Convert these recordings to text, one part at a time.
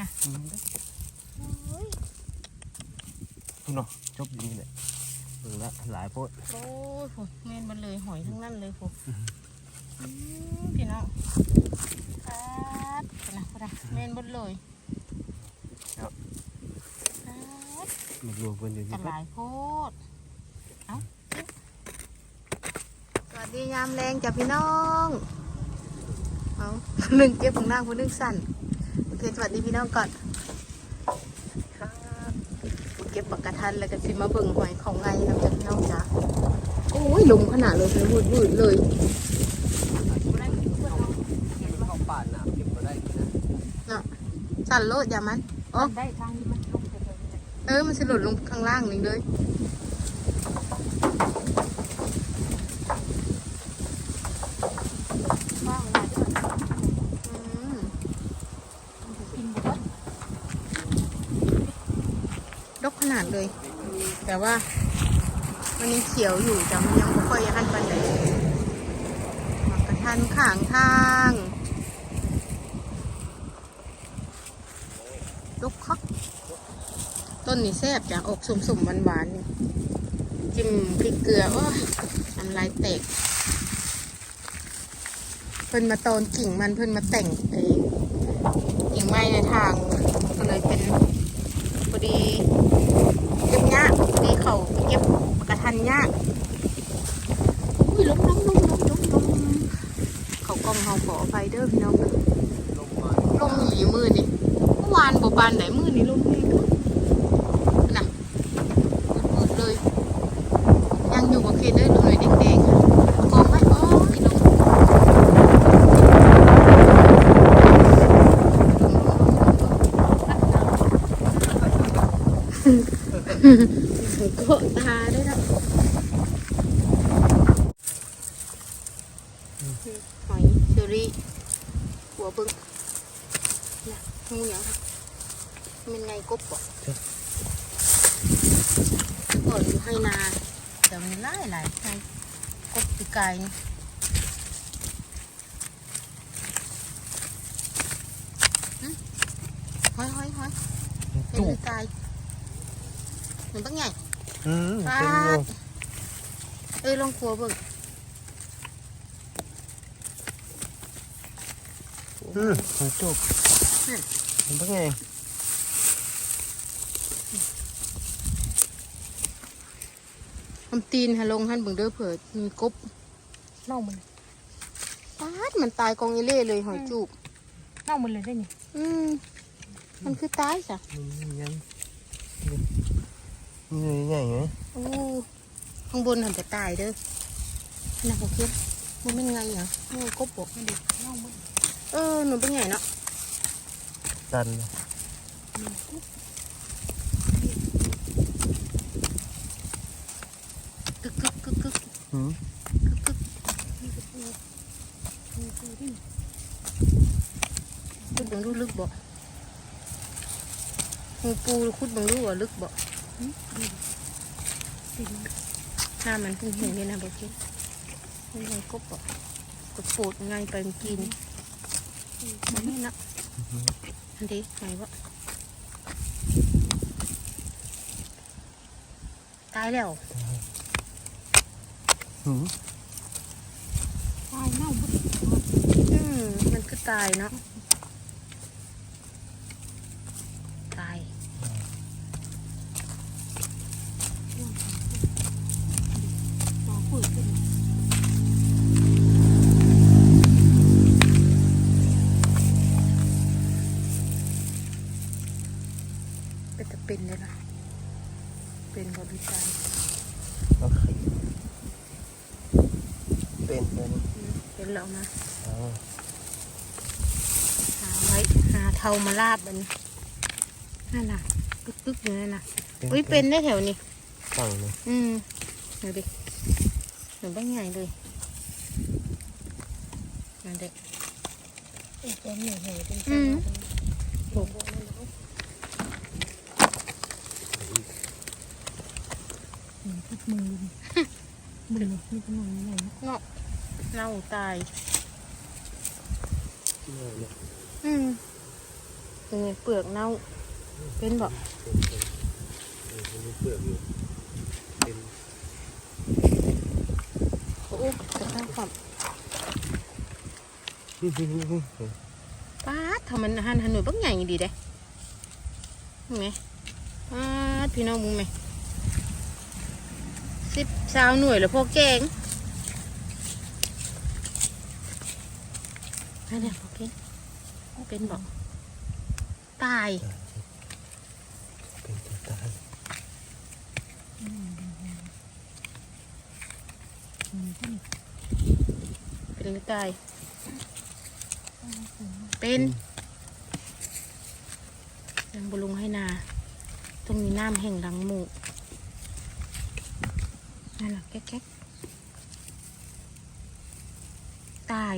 น่ะอืมโอ้ยเนาะจบอยู่นี่แหละเบิ่งละหลายโพดโอ้ยโหแม่นมันเลยหอยทั้งนั้นเลยโหอืมพี่น้องครับนะพนะแม่นหมดเลยครับมันรวมกันอยู่กระนี่หลายโพดเอาสวัสดียามแรงจ้ะพี่น้องเอาหนึ่งเก็บของนางคนหนึ่งสั่น เคสวัสดีพี่น้องก่อนครับเก็บปากกระทันแล้วก็สิมาเบิ่งหอยของไงครับจ้ะพี่น้องจ้ะโอ้ยลงขนาดเลยเลยวืดวืดเลยเข้าป่านน้ำเก็บมาได้นะเนาะสั่นโลดอย่ามันอ๋อเออมันสิหล่นลงข้างล่างนี่เลย ว่างเวลาด้วย อืม มันจะกินหมด ดกขนาดเลย แต่ว่า มันยังเขียวอยู่จ้ะมันยังไม่ค่อยอันปันใดมากระทันข้างทางดกคักต้นนี้แซ่บจ้ะอกสุ่มๆหวานๆนี่จิ้มพริกเกลือโอ้ยน้ำลายแตกเพิ่นมาตอนกิ่งมันเพิ่นมาแต่งไอ้กิ่งไม้ในทางก็เลยเป็นพอดี บยากพอดีเขาไปเก็บกระทันยากอุ้ยล้มล้มล้มล้มล้มล้มเขากล้องเขาขออภัยเด้อพี่น้องลงมาลงอยู่มือนี่เมื่อวานบ่ปานไหนมือนี่ลงนี่น่ะมืดๆเลย ยังอยู่กับเคนเด้อดูหน่อยแดงๆค่ะเอากองไว้อ๋ออีลงก็ตาได้แล้วหอยเชอรี่หัวเบิ้งนะงูหยังคะมันไงกบบ่ก่ อนอยู่ให้นาแต่มันไล่หลายไงกบปีกายนี่หึหอยหอยหอยเป็นจุปีกกายเห็นปะไงอืมปาเป็นอยู่ดเอ้ยลองครัวเบิ่งอืมมันจุกเห็นปะไง ทำตีนฮะลงหันเบิ่งเด้อเผื่อมีกบเน่ามันปาดมันตายกองอีเล่เลยหอยจูบเน่ามันเลยได้นี่อืมมันคือตายจ้ะมันยังนี่ใหญ่ไหมโอ้ข้างบนหันจะตายเด้อน่าโอเคมันเป็นไงอะโอ้กบบอกมันดิเน่ามันเออหนูเป็นไงเนาะดันเลย กึกกึกกึ กกึกอืมกึกกึกมีกระปูมีกระปูดิคุดบังดูลึกบ่งูปูคุดบังดูว่าลึกบ่หน้ามันเพิ่งเห็นนี่นะบอกเกนี่ไงกบบ่กดปูดไงไปมันกินมันนี่นะอันนี้ไงวะตายแล้ว ตายเน่าหมดอืมมันคือตายเนาะตาย ต่อฝืดขึ้น เป็นแต่เป็นเลยล่ะเป็นบริการ โอเคเป็นเป็น เป็นแล้วนะ อ๋อ หาไว้หาเทามาลาบมันนั่นน่ะกึกกึกอยู่นั่นน่ะอุ้ยเป็นได้แถวนี้ฝั่งเลยอืมดูดิหนูบ้างใหญ่เลยนั่นเด็กเป็นเหนื่อยเหนื่อยเป็นอืมโอ้โหทุกมือมือนี่เป็นมือไหนเงาะเน่าตายเนี่ย เนี่ยอืมนี่เปลือกเน่า เป็นบ่มีเปลือกอยู่เป็นโอ้จะข้างความป้าทำมันหันหันหน่วยบักใหญ่ดีเด้มึงไงป้าพี่น้องมึงไหมสิบสาวหน่วยแล้วพวกแกงนั่นแหละพวกแกงเป็นบ่ ตาย เป็นตัวตายเป็นหรือตาย เป็นยังบุลุงให้นา ต้องมีน้ำแห่งหลังหมูนั่นแหละแก๊กๆตาย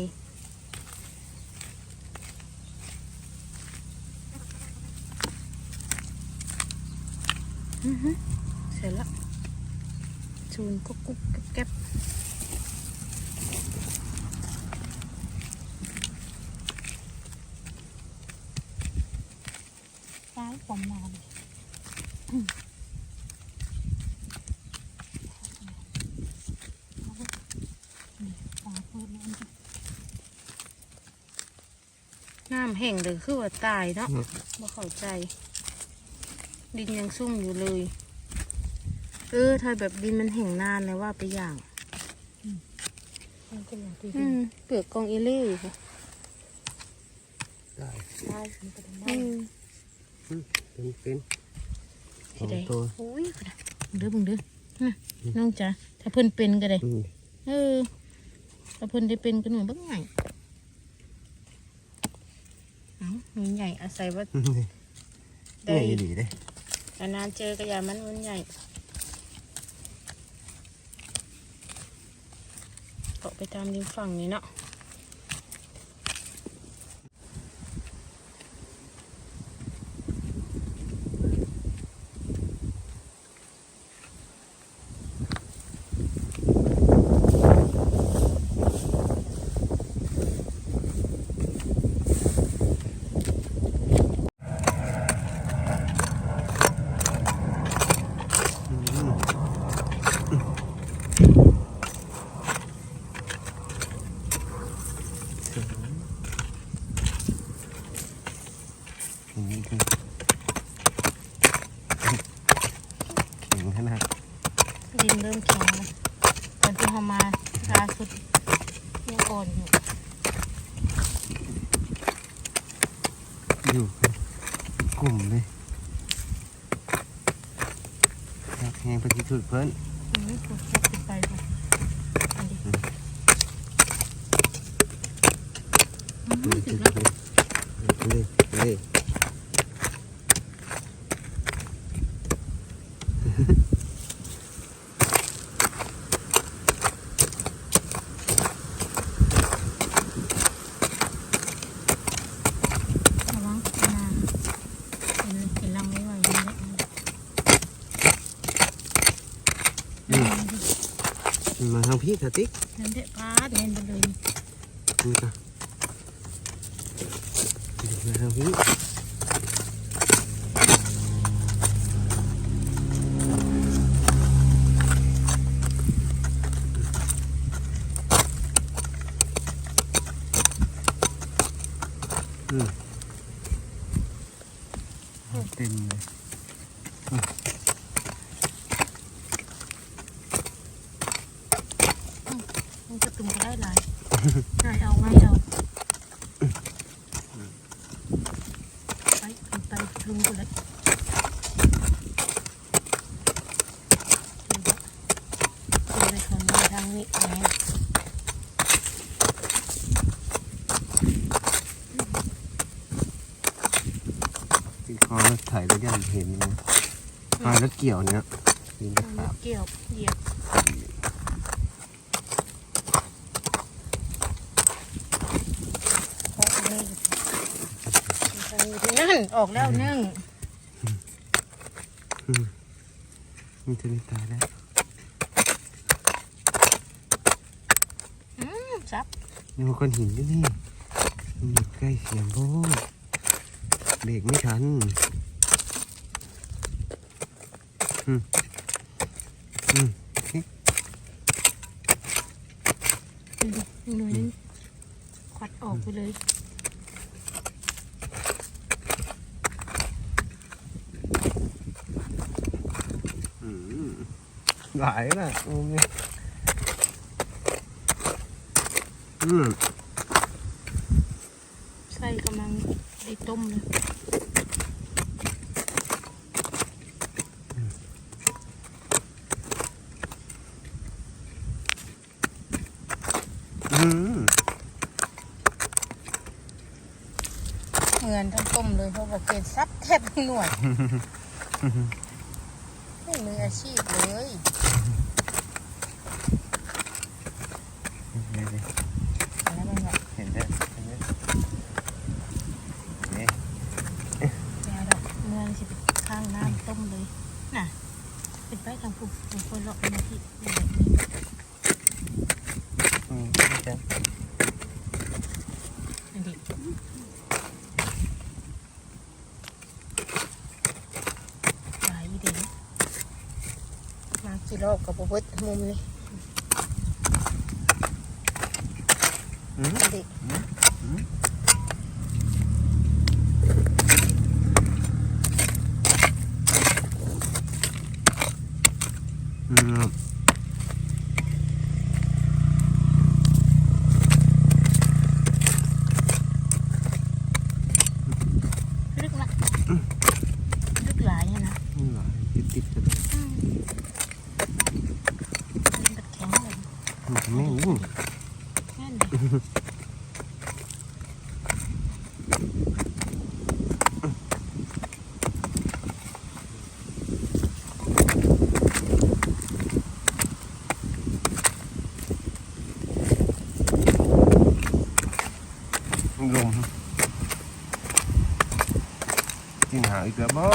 อือฮึ เสร็จแล้วชูนกุ๊กกุ๊กแก๊บแก๊บซ้ายความนานปลาเพิ่มแล้วน้ำแห้งเลยคือว่าตายเนาะบ่เข้าใจ ดินยังซุ่มอยู่เลย เออถ้าแบบดินมันแห้งนานแล้วว่าไปอย่างมันก็อย่างที่อืมเปลือกกองเอเล่อยู่ค่ะได้ได้มันก็ได้อืมเป็นเป็นสสิองได้ตัวโอ้ยพุ่นน่ะเด้อบึงเด้อน่ะน้องจ๋าถ้าเพิ่นเป็นก็ได้อืมเออถ้าเพิ่นได้เป็นก็หน่วยบักใหญ่เอ้าหน่วยใหญ่อาศัยว่านี่ได้นี่ดีเด้ นานๆเจอกระยามันมันใหญ่เกาะไปตามริมฝั่งนี้เนาะ ถึงแล้ว เลยเลย ระวังนาเห็นเห็นลังไม่ไหวนี่แหละ มาทางพี่สติ๊ก าทางนี้แหมที่คอรถไถรถยันเห็นนะคอยรถเกี่ยวเนี่ยยิงกระขาบเกี่ยวเหยียบพอันนี้นั่นออกแล้วนึ่งมันจะไม่ตาแล้ว อืม ซับนี่มันก้อนหินด้วยนี่มันอยู่ใกล้เสียงโบ้เบรกไม่ทันอืมอืมนี่ดิอีกหน่อยนึงควัดออกไปเลยอืมหลายน่ะโอ้ย อืมไส้กำลังได้ต้มเลยเหมือนทั้งต้มเลยเพราะว่าเกณฑ์ซับแทบหน่วยไม่มืออาชีพเลย นี่ดิ แล้วมันแบบ เห็นได้เห็นได้นี่ แม่ดอกเมืองสิไปข้างน้ำต้มเลย น่ะ เป็นไปทางผู้บางคนเลาะมาที่แบบนี้ อืมจ้ะ อันนี้หลายอีเด่นมากี่ รอบกับบ่เบิดมุมนี้อืมอันนี้ อืม ลึกละลึกหลายเนี่ยนะ นี่หลายติดติดๆกัน อืมเป็นแบบแข็งเลย อืมแม่งยิ่ง แน่นเลย ลมกินหาอีกแล้วบ่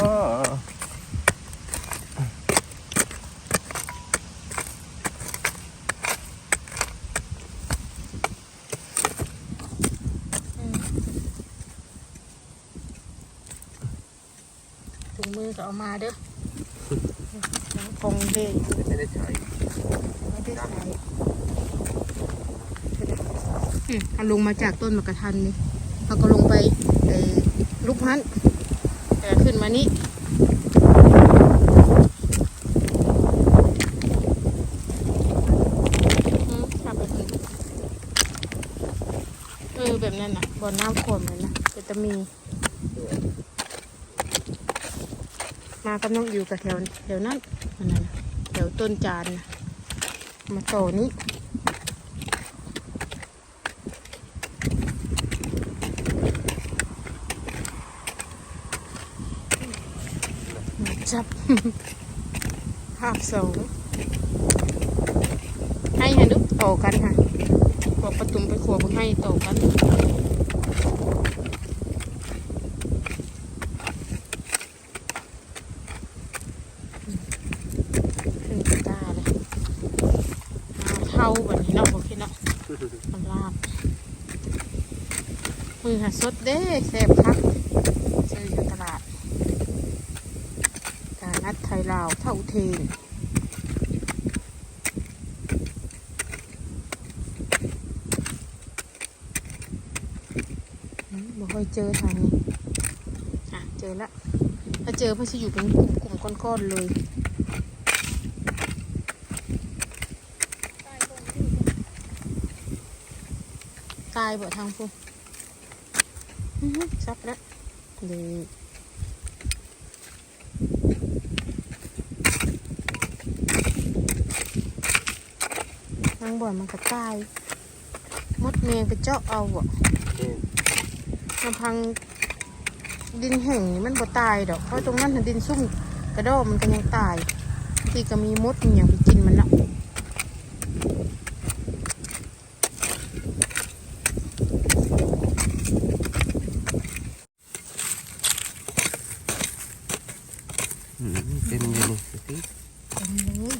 อืมถุงมือก็ เอามาเด้อน้ำพงเด้ไม่ได้ใช้ไม่ได้ใส่อืมเอาลงมาจากต้นมะกระทันนี่เราก็ลงไปไอ้ลูกนั้นแต่ขึ้นมานี้อืมขับไปขึ้นเออแบบนั้นนะบ่อน้ำขวมเลยนะจะมี มากับน้องอยู่กับแถวแถวนั้นนนั้นแถวต้นจานนะมาโตนี้จับภาพสองให้ฮะลูกโตกันค่ะขวบประตุมไปขวบให้โตกัน ขึ้นกระตาเลยเอาเท่าแบบนี้เนาะโอเคเนาะทำลาบ มือหาสดเด้แซ่บคักซื้ออยู่ตลาดตลาดนัดไทยลาวเท่าเทนอืมบ่ค่อยเจอทางนี้อะเจอละถ้าเจอเพื่อจะอยู่เป็นกลุ่มๆก้อนๆเลยตายบ่ทางพวก ซับแล้วเลยนางบ่อนมันก็ตาย มดเมียงไปเจาะเอาบ่ลำพังดินแห่งนี่มันบ่ตายดอก เพราะตรงนั้นดินซุ่มกระโดดมันก็ยังตาย ที่ก็มีมดมีอย่างไปกินมันเนาะ อืมเต็มเลยนี่สิ เต็มเลย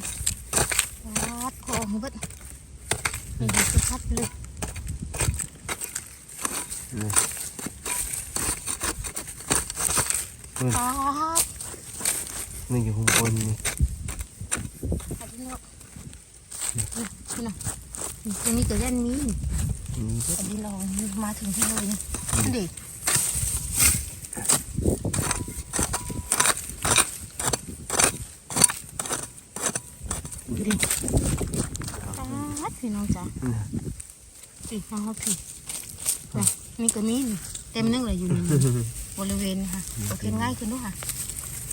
วัดคอของเบิดนี่ดูสิครับเลย นี่ อืม ป๊าบ นี่อยู่ข้างบนนี่ อันนี้เนาะนี่นะ ตรงนี้ก็ยันนี้นี่ก็อันนี้เรามาถึงที่เลยนี่นั่นดิดูดิป๊าดพี่น้องจ๋านี่สิมาเขาผิดนี่ก็มีนี่เต็มนึงเลยอยู่นี่บริเวณค่ะโอเคง่ายขึ้นด้วยค่ะ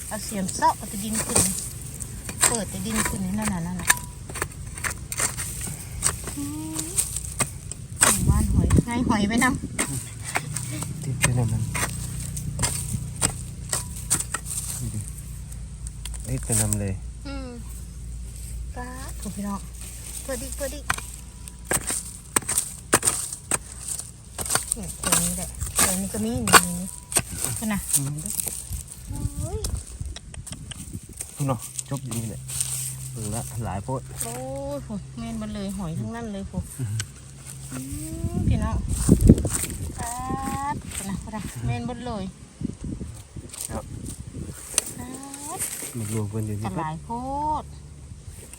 เอาเสียมเซาะเอาแตะดินขึ้น เปิดแต่ดินขึ้นนี่นั่นน่ะนั่นน่ะอืมหมู่บ้านหอยง่ายหอยไปนติดไปไหนมันนี่ดิติดไปนำเลยำอืมป้าดถูกพี่น้องเปิดดิเปิดดิเนี่ยตัวนี้แหละตัวนี้ก็มีนี่นี่นี่กันนะโอ้ยพี่เนาะจบอยู่นี่แหละเออละหลายโพดโอ้ยโหแม่นบันเลยหอยทั้งนั้นเลยพวกอืม พี่น้องป๊าดกันนะกันนะแม่นบันเลยป๊าดมันรวมกันอยู่กที่ระพัหดลายโพด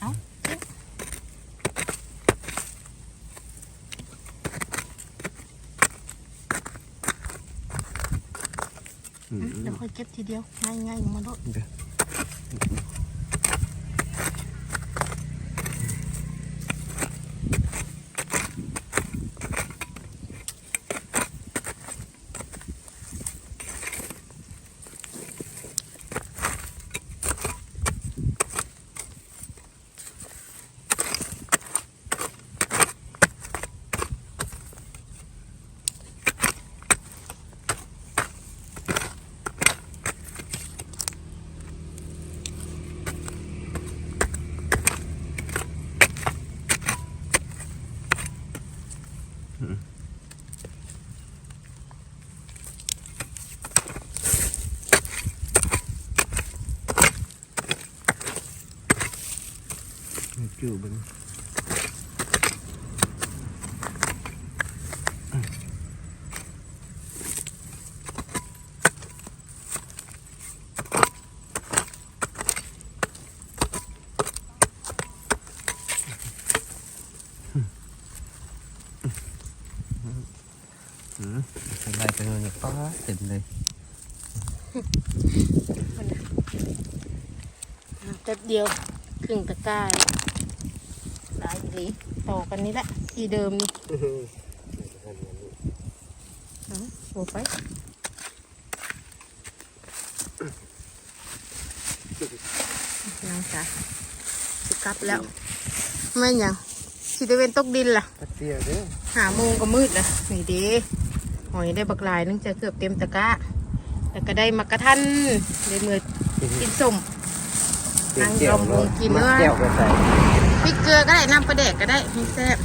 เอ้าจิ๊บอืมเดี๋ยวค่อยเก็บทีเดียวง่ายง่ายๆลงมาโดดเดี๋ยวจู่เบึง อืมเป็นไรเป็นอะไรป้าเต็มเลยแป๊บเดียวครึ่งตะกร้าเลยหลายดีต่อกันนี่แหละที่เดิมนี่เอาโอ้ไปน้องจ๋าสิกลับแล้ว ไม่นหยังสิได้เวนตกดินล่ะปัดเดียวเด้อหาโมงก็มืดละนี่เดี หอยได้บักหลายนึงจะเกือบเต็มตะกร้าแล้วก็ได้มักกะทันได้มือกินส้มนั่งยอมวงกินเนื้อเกี่ยวกันใส่พริกเกลือก็ได้น้ำปลาแดกก็ได้ให้แซ่บ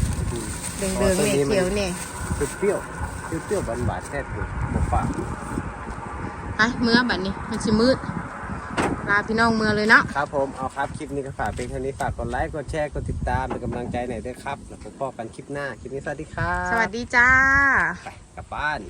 เดืองเดืองๆเนี่ยเขียวเนี่ยเปรี้ยวเปรี้ยวเปรี้ยวหวานหวานๆแซ่บอยู่หมกปากไปเมื่อบัดนี้มันชิมืดลาพี่น้องเมื่อเลยเนาะครับผมเอาครับคลิปนี้ก็ฝากเป็นเท่านี้ฝากกดไลค์กดแชร์กดติดตามเป็นกำลังใจหน่อยด้วยครับแล้วพบกันคลิปหน้าคลิปนี้สวัสดีครับสวัสดีจ้า Kapan.